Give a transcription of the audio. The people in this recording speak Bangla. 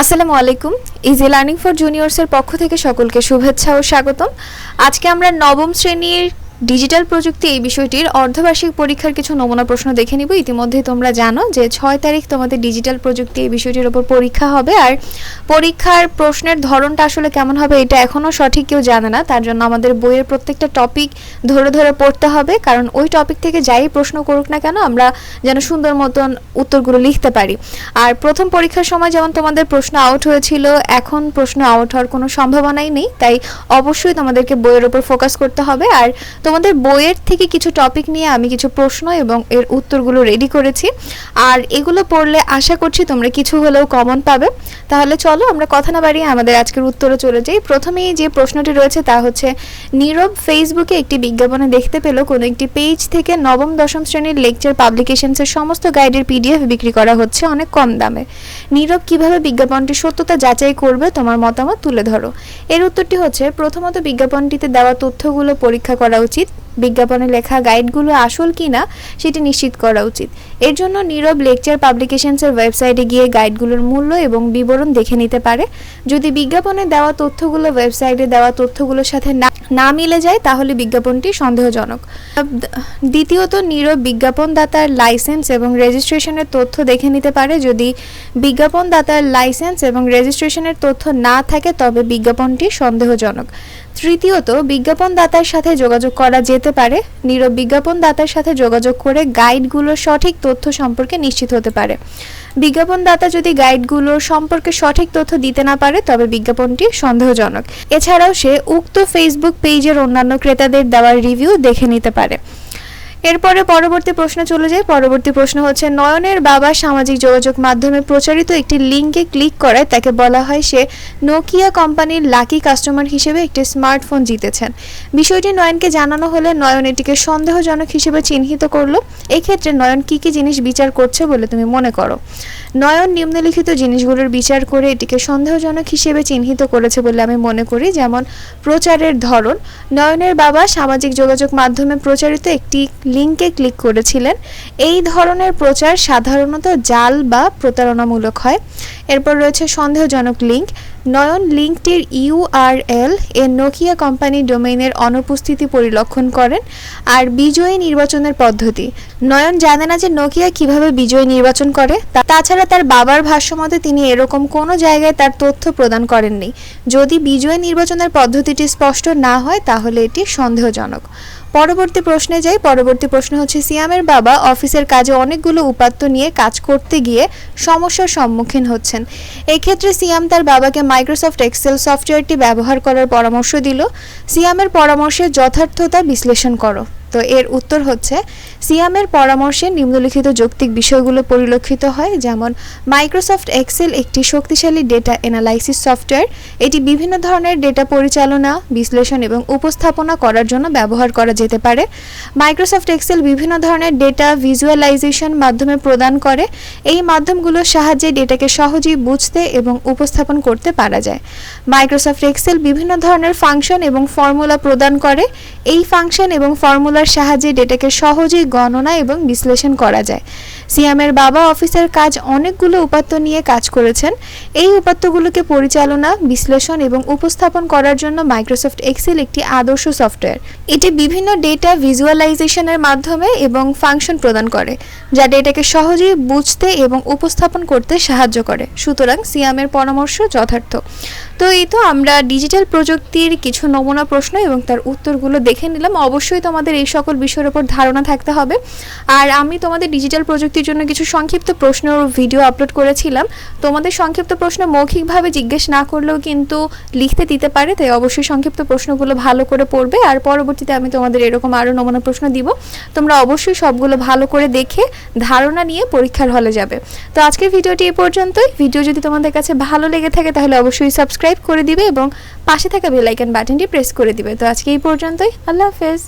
আসসালামু আলাইকুম। ইজি লার্নিং ফর জুনিয়র্সের পক্ষ থেকে সকলকে শুভেচ্ছা ও স্বাগতম। আজকে আমরা নবম শ্রেণির ডিজিটাল প্রযুক্তি এই বিষয়টির অর্ধবার্ষিক পরীক্ষার কিছু নমুনা প্রশ্ন দেখে নিব। ইতিমধ্যে তোমরা জানো যে ছয় তারিখ তোমাদের ডিজিটাল প্রযুক্তি এই বিষয়টির ওপর পরীক্ষা হবে। আর পরীক্ষার প্রশ্নের ধরনটা আসলে কেমন হবে এটা এখনও সঠিক কেউ জানে না। তার জন্য আমাদের বইয়ের প্রত্যেকটা টপিক ধরে ধরে পড়তে হবে। কারণ ওই টপিক থেকে যাই প্রশ্ন করুক না কেন আমরা যেন সুন্দর মতন উত্তরগুলো লিখতে পারি। আর প্রথম পরীক্ষার সময় যেমন তোমাদের প্রশ্ন আউট হয়েছিল, এখন প্রশ্ন আউট হওয়ার কোনো সম্ভাবনাই নেই। তাই অবশ্যই তোমাদেরকে বইয়ের ওপর ফোকাস করতে হবে। আর তোমাদের বইয়ের থেকে কিছু টপিক নিয়ে আমি কিছু প্রশ্ন এবং এর উত্তরগুলো রেডি করেছি। আর এগুলো পড়লে আশা করছি তোমরা কিছু হলেও কমন পাবে। তাহলে চলো আমরা কথা না বাড়িয়ে আমাদের আজকের উত্তরে চলে যাই। প্রথমেই যে প্রশ্নটি রয়েছে তা হচ্ছে, নীরব ফেসবুকে একটি বিজ্ঞাপনে দেখতে পেল কোনো একটি পেজ থেকে নবম, দশম শ্রেণির লেকচার পাবলিকেশনসের সমস্ত গাইডের পিডিএফ বিক্রি করা হচ্ছে অনেক কম দামে। নীরব কীভাবে বিজ্ঞাপনটি সত্যতা যাচাই করবে তোমার মতামত তুলে ধরো। এর উত্তরটি হচ্ছে, প্রথমত বিজ্ঞাপনটিতে দেওয়া তথ্যগুলো পরীক্ষা করা উচিত। বিজ্ঞাপনে লেখা গাইডগুলো আসল কিনা সেটি নিশ্চিত করা উচিত। এর জন্য নীরব লেকচার পাবলিকেশনসের ওয়েবসাইটে গিয়ে গাইডগুলোর মূল্য এবং বিবরণ দেখে নিতে পারে। যদি বিজ্ঞাপনে দেওয়া তথ্যগুলো ওয়েবসাইটে দেওয়া তথ্যগুলোর সাথে না না মিলে যায়, তাহলে বিজ্ঞাপনটি সন্দেহজনক। দ্বিতীয়ত নীরব বিজ্ঞাপনদাতার লাইসেন্স এবং রেজিস্ট্রেশনের তথ্য দেখে নিতে পারে। যদি বিজ্ঞাপনদাতার লাইসেন্স এবং রেজিস্ট্রেশনের তথ্য না থাকে, তবে বিজ্ঞাপনটি সন্দেহজনক। তৃতীয়ত বিজ্ঞাপনদাতার সাথে যোগাযোগ করা যেতে পারে। নীরব বিজ্ঞাপনদাতার সাথে যোগাযোগ করে গাইডগুলোর সঠিক তথ্য সম্পর্কে নিশ্চিত হতে পারে। বিজ্ঞাপনদাতা যদি গাইডগুলোর সম্পর্কে সঠিক তথ্য দিতে না পারে, তবে বিজ্ঞাপনটি সন্দেহজনক। এছাড়াও সে উক্ত ফেসবুক পেজের অন্যান্য ক্রেতাদের দেওয়ার রিভিউ দেখে নিতে পারে। এরপরে পরবর্তী প্রশ্ন চলে যায়। পরবর্তী প্রশ্ন হচ্ছে, নয়নের বাবা সামাজিক যোগাযোগ মাধ্যমে প্রচারিত একটি লিঙ্কে ক্লিক করায় তাকে বলা হয় সে নোকিয়া কোম্পানির লাকি কাস্টমার হিসেবে একটি স্মার্টফোন জিতেছেন। বিষয়টি নয়নকে জানানো হলে নয়ন এটিকে সন্দেহজনক হিসেবে চিহ্নিত করল। এক্ষেত্রে নয়ন কি কি জিনিস বিচার করছে বলে তুমি মনে করো? নয়ন নিম্নলিখিত জিনিসগুলোর বিচার করে এটিকে সন্দেহজনক হিসেবে চিহ্নিত করেছে বলে আমি মনে করি, যেমন প্রচারের ধরন। নয়নের বাবা সামাজিক যোগাযোগ মাধ্যমে প্রচারিত একটি লিঙ্কে ক্লিক করেছিলেন। এই ধরনের প্রচার সাধারণত জাল বা প্রতারণামূলক হয়। এরপর রয়েছে সন্দেহজনক লিঙ্ক। নয়ন লিঙ্কটির ইউআরএল এর নোকিয়া কোম্পানি ডোমেইনের অনুপস্থিতি পরিলক্ষণ করেন আর বিজয়ী নির্বাচনের পদ্ধতি। নয়ন জানে না যে নোকিয়া কীভাবে বিজয়ী নির্বাচন করে। তাছাড়া তার বাবার ভাষ্যমতে তিনি এরকম কোনো জায়গায় তার তথ্য প্রদান করেননি। যদি বিজয়ী নির্বাচনের পদ্ধতিটি স্পষ্ট না হয়, তাহলে এটি সন্দেহজনক। পরবর্তী প্রশ্নে যাই, পরবর্তী প্রশ্ন হচ্ছে, সিয়ামের বাবা অফিসের কাজে অনেকগুলো উপাত্ত নিয়ে কাজ করতে গিয়ে সমস্যার সম্মুখীন হচ্ছেন। এক্ষেত্রে ক্ষেত্রে সিয়াম তার বাবাকে মাইক্রোসফট এক্সেল সফটওয়্যারটি ব্যবহার করার পরামর্শ দিল। সিয়ামের পরামর্শের যথার্থতা বিশ্লেষণ করো। তো এর উত্তর হচ্ছে, সিয়ামের পরামর্শে নিম্নলিখিত যৌক্তিক বিষয়গুলো পরিলক্ষিত হয়, যেমন মাইক্রোসফট এক্সেল একটি শক্তিশালী ডেটা অ্যানালাইসিস সফটওয়্যার। এটি বিভিন্ন ধরনের ডেটা পরিচালনা, বিশ্লেষণ এবং উপস্থাপনা করার জন্য ব্যবহার করা যেতে পারে। মাইক্রোসফট এক্সেল বিভিন্ন ধরনের ডেটা ভিজুয়ালাইজেশন মাধ্যমে প্রদান করে। এই মাধ্যমগুলোর সাহায্যে ডেটাকে সহজেই বুঝতে এবং উপস্থাপন করতে পারা যায়। মাইক্রোসফট এক্সেল বিভিন্ন ধরনের ফাংশন এবং ফর্মুলা প্রদান করে। এই ফাংশন এবং ফর্মুলার সাহায্যে ডেটাকে সহজেই গণনা এবং বিশ্লেষণ করা যায়। সিয়ামের বাবা অফিসের কাজ অনেকগুলো উপাত্ত নিয়ে কাজ করেছেন। এই উপাত্তগুলোকে পরিচালনা, বিশ্লেষণ এবং উপস্থাপন করার জন্য মাইক্রোসফট এক্সেল একটি আদর্শ সফটওয়্যার। এটি বিভিন্ন ডেটা ভিজুয়ালাইজেশনের মাধ্যমে এবং ফাংশন প্রদান করে, যা ডেটাকে সহজেই বুঝতে এবং উপস্থাপন করতে সাহায্য করে। সুতরাং সিয়ামের পরামর্শ যথার্থ। তো এই তো আমরা ডিজিটাল প্রযুক্তির কিছু নমুনা প্রশ্ন এবং তার উত্তরগুলো দেখে নিলাম। অবশ্যই তোমাদের এই সকল বিষয়ের উপর ধারণা থাকতে হবে। আর আমি তোমাদের ডিজিটাল প্রযুক্তির জন্য কিছু সংক্ষিপ্ত প্রশ্ন ভিডিও আপলোড করেছিলাম। তোমাদের সংক্ষিপ্ত প্রশ্ন মৌখিকভাবে জিজ্ঞেস না করলেও কিন্তু লিখতে দিতে পারে, তাই অবশ্যই সংক্ষিপ্ত প্রশ্নগুলো ভালো করে পড়বে। আর পরবর্তীতে আমি তোমাদের এরকম আরও নমুনা প্রশ্ন দিব। তোমরা অবশ্যই সবগুলো ভালো করে দেখে ধারণা নিয়ে পরীক্ষার হলে যাবে। তো আজকের ভিডিওটি এ পর্যন্তই। ভিডিও যদি তোমাদের কাছে ভালো লেগে থাকে তাহলে অবশ্যই সাবস্ক্রাইব করে দিবে এবং পাশে থাকা বেল আইকন বাটনটি প্রেস করে দিবে। তো আজকে এই পর্যন্তই। আল্লাহ হাফেজ।